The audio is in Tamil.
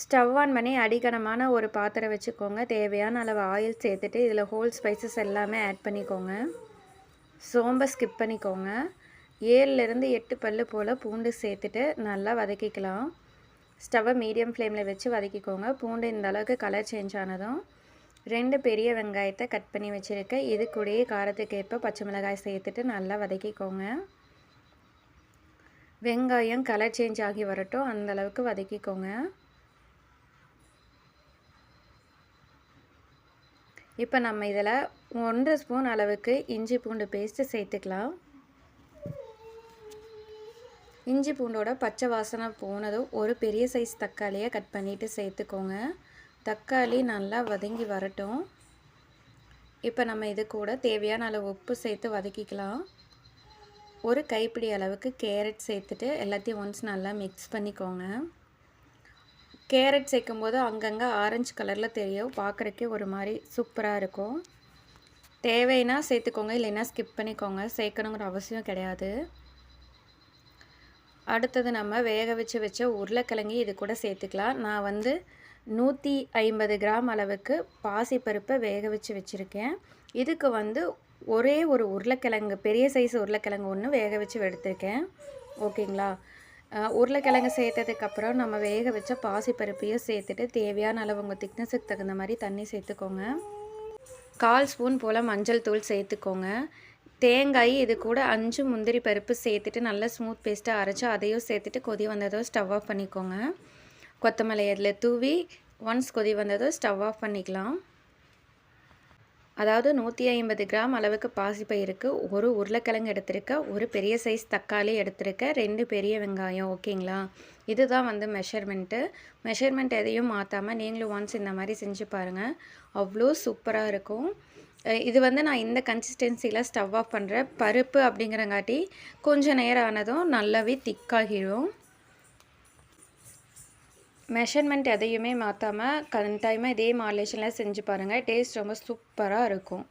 ஸ்டவ் ஆன் பண்ணி அடிக்கனமான ஒரு பாத்திரம் வச்சுக்கோங்க. தேவையான அளவு ஆயில் சேர்த்துட்டு இதில் ஹோல் ஸ்பைசஸ் எல்லாமே ஆட் பண்ணிக்கோங்க. சோம்பை ஸ்கிப் பண்ணிக்கோங்க. ஏழுலேருந்து எட்டு பல்லு போல் பூண்டு சேர்த்துட்டு நல்லா வதக்கிக்கலாம். ஸ்டவ்வை மீடியம் ஃப்ளேமில் வச்சு வதக்கிக்கோங்க. பூண்டு இந்த அளவுக்கு கலர் சேஞ்ச் ஆனதும் ரெண்டு பெரிய வெங்காயத்தை கட் பண்ணி வச்சுருக்கேன். இது கூடயே காரத்துக்கு ஏற்ப பச்சை மிளகாய் சேர்த்துட்டு நல்லா வதக்கிக்கோங்க. வெங்காயம் கலர் சேஞ்ச் ஆகி வரட்டும். அந்தளவுக்கு வதக்கிக்கோங்க. இப்போ நம்ம இதில் ஒன்றரை ஸ்பூன் அளவுக்கு இஞ்சி பூண்டு பேஸ்ட்டு சேர்த்துக்கலாம். இஞ்சி பூண்டோட பச்சை வாசனை போனதும் ஒரு பெரிய சைஸ் தக்காளியை கட் பண்ணிவிட்டு சேர்த்துக்கோங்க. தக்காளி நல்லா வதங்கி வரட்டும். இப்போ நம்ம இது கூட தேவையான அளவு உப்பு சேர்த்து வதக்கிக்கலாம். ஒரு கைப்பிடி அளவுக்கு கேரட் சேர்த்துட்டு எல்லாத்தையும் ஒன்ஸ் நல்லா மிக்ஸ் பண்ணிக்கோங்க. கேரட் சேர்க்கும்போது அங்கங்கே ஆரஞ்சு கலரில் தெரியும். பார்க்குறக்கே ஒரு மாதிரி சூப்பராக இருக்கும். தேவைன்னா சேர்த்துக்கோங்க இல்லைன்னா ஸ்கிப் பண்ணிக்கோங்க. சேர்க்கணுங்கிற அவசியம் கிடையாது. அடுத்தது நம்ம வேக வச்சு வச்ச உருளைக்கிழங்கி இது கூட சேர்த்துக்கலாம். நான் வந்து நூற்றி ஐம்பது கிராம் அளவுக்கு பாசிப்பருப்பை வேக வச்சு வச்சுருக்கேன். இதுக்கு வந்து ஒரே ஒரு உருளைக்கிழங்கு பெரிய சைஸ் உருளைக்கிழங்கு ஒன்று வேக வச்சு எடுத்திருக்கேன். ஓகேங்களா உருளைக்கிழங்கு சேர்த்ததுக்கப்புறம் நம்ம வேக வச்ச பாசிப்பருப்பையும் சேர்த்துட்டு தேவையான அளவு உங்கள் திக்னஸுக்கு தகுந்த மாதிரி தண்ணி சேர்த்துக்கோங்க. கால் ஸ்பூன் போல் மஞ்சள் தூள் சேர்த்துக்கோங்க. தேங்காய் இது கூட அஞ்சு முந்திரி பருப்பு சேர்த்துட்டு நல்லா ஸ்மூத் பேஸ்ட்டாக அரைச்சி அதையும் சேர்த்துட்டு கொதி வந்ததும் ஸ்டவ் ஆஃப் பண்ணிக்கோங்க. கொத்தமல்லி அதில் தூவி ஒன்ஸ் கொதி வந்ததும் ஸ்டவ் ஆஃப் பண்ணிக்கலாம். அதாவது நூற்றி ஐம்பது கிராம் அளவுக்கு பாசிப்பயிருக்கு ஒரு உருளைக்கிழங்கு எடுத்திருக்கேன் ஒரு பெரிய சைஸ் தக்காளி எடுத்திருக்கேன் ரெண்டு பெரிய வெங்காயம் ஓகேங்களா இதுதான் வந்து மெஷர்மெண்ட்டு மெஷர்மெண்ட் எதையும் மாற்றாமல் நீங்களும் ஒன்ஸ் இந்த மாதிரி செஞ்சு பாருங்கள் அவ்வளோ சூப்பராக இருக்கும். இது வந்து நான் இந்த கன்சிஸ்டன்சியில் ஸ்டவ் ஆஃப் பண்ணுறேன் பருப்பு அப்படிங்கிறங்காட்டி கொஞ்சம் நேரம் ஆனதும் நல்லாவே திக்காகிடும் மெஷர்மெண்ட் எதையுமே மாற்றாமல் கரெக்டாயமாக இதே மாடலேஷனில் செஞ்சு பாருங்கள் டேஸ்ட் ரொம்ப சூப்பராக இருக்கும்.